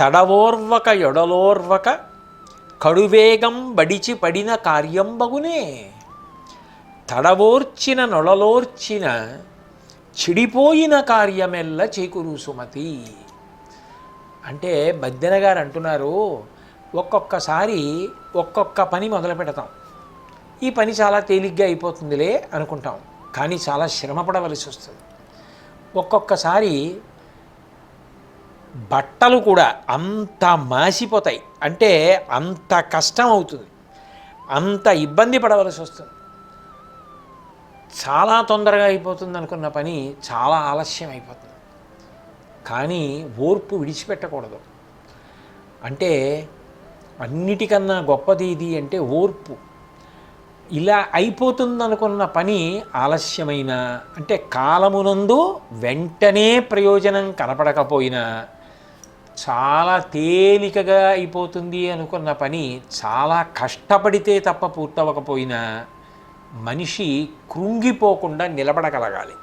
తడవోర్వక ఎడలోర్వక కడువేగం బడిచి పడిన కార్యం బగునే. తడవోర్చిన నొడలోర్చిన చెడిపోయిన కార్యమెల్ల చేకురు సుమతి. అంటే బద్దెన గారు అంటున్నారు ఒక్కొక్కసారి ఒక్కొక్క పని మొదలు పెడతాం. ఈ పని చాలా తేలిగ్గా అయిపోతుందిలే అనుకుంటాం. కానీ చాలా శ్రమపడవలసి వస్తుంది. ఒక్కొక్కసారి బట్టలు కూడా అంత మాసిపోతాయి. అంటే అంత కష్టం అవుతుంది. అంత ఇబ్బంది పడవలసి వస్తుంది. చాలా తొందరగా అయిపోతుంది అనుకున్న పని చాలా ఆలస్యం అయిపోతుంది. కానీ ఓర్పు విడిచిపెట్టకూడదు. అంటే అన్నిటికన్నా గొప్పది ఇది అంటే ఓర్పు. ఇలా అయిపోతుంది అనుకున్న పని ఆలస్యమైన అంటే కాలమునందు వెంటనే ప్రయోజనం కనపడకపోయినా చాలా తేలికగా అయిపోతుంది అనుకున్న పని చాలా కష్టపడితే తప్ప పూర్తవకపోయినా మనిషి కృంగిపోకుండా నిలబడగలగాలి.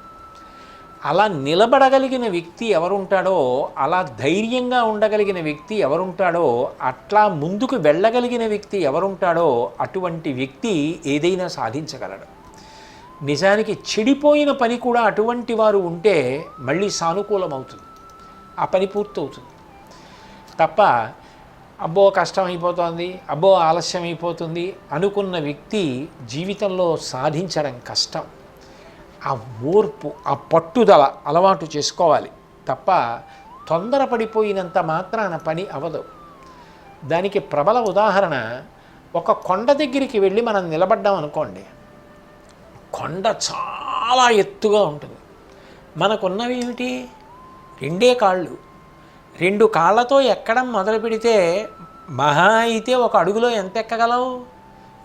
అలా నిలబడగలిగిన వ్యక్తి ఎవరుంటాడో అలా ధైర్యంగా ఉండగలిగిన వ్యక్తి ఎవరుంటాడో అట్లా ముందుకు వెళ్ళగలిగిన వ్యక్తి ఎవరుంటాడో అటువంటి వ్యక్తి ఏదైనా సాధించగలడు. నిజానికి చెడిపోయిన పని కూడా అటువంటి వారు ఉంటే మళ్ళీ సానుకూలమవుతుంది. ఆ పని పూర్తవుతుంది. తప్ప అబ్బో కష్టం అయిపోతుంది అబ్బో ఆలస్యం అయిపోతుంది అనుకున్న వ్యక్తి జీవితంలో సాధించడం కష్టం. ఆ ఓర్పు ఆ పట్టుదల అలవాటు చేసుకోవాలి. తప్ప తొందరపడిపోయినంత మాత్రాన పని అవదు. దానికి ప్రబల ఉదాహరణ ఒక కొండ దగ్గరికి వెళ్ళి మనం నిలబడ్డాం అనుకోండి. కొండ చాలా ఎత్తుగా ఉంటుంది. మనకున్నవి ఏమిటి రెండే కాళ్ళు. రెండు కాళ్ళతో ఎక్కడం మొదలు పెడితే మహా అయితే ఒక అడుగులో ఎంత ఎక్కగలవు?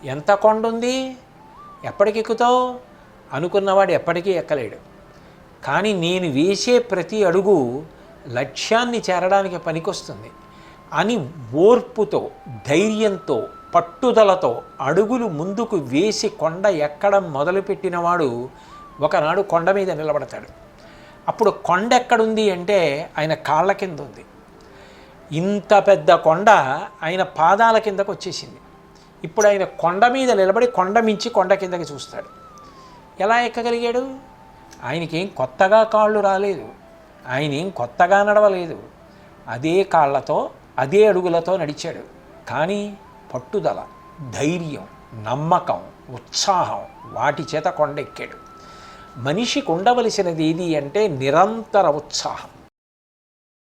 ఎంత కొండ ఉంది ఎప్పటికెక్కుతావు? అనుకున్నవాడు ఎప్పటికీ ఎక్కలేడు. కానీ నేను వేసే ప్రతి అడుగు లక్ష్యాన్ని చేరడానికి పనికొస్తుంది. అని ఓర్పుతో ధైర్యంతో పట్టుదలతో అడుగులు ముందుకు వేసి కొండ ఎక్కడం మొదలుపెట్టినవాడు ఒకనాడు కొండ మీద నిలబడతాడు. అప్పుడు కొండ ఎక్కడుంది అంటే ఆయన కాళ్ళ కింద ఉంది ఇంత పెద్ద కొండ ఆయన పాదాల కిందకు వచ్చేసింది. ఇప్పుడు ఆయన కొండ మీద నిలబడి కొండ మించి కొండ కిందకి చూస్తాడు. ఎలా ఎక్కగలిగాడు? ఆయనకేం కొత్తగా కాళ్ళు రాలేదు. ఆయన ఏం కొత్తగా నడవలేదు. అదే కాళ్ళతో అదే అడుగులతో నడిచాడు. కానీ పట్టుదల ధైర్యం నమ్మకం ఉత్సాహం వాటి చేత కొండ ఎక్కాడు. మనిషికి ఉండవలసినది ఏది అంటే నిరంతర ఉత్సాహం.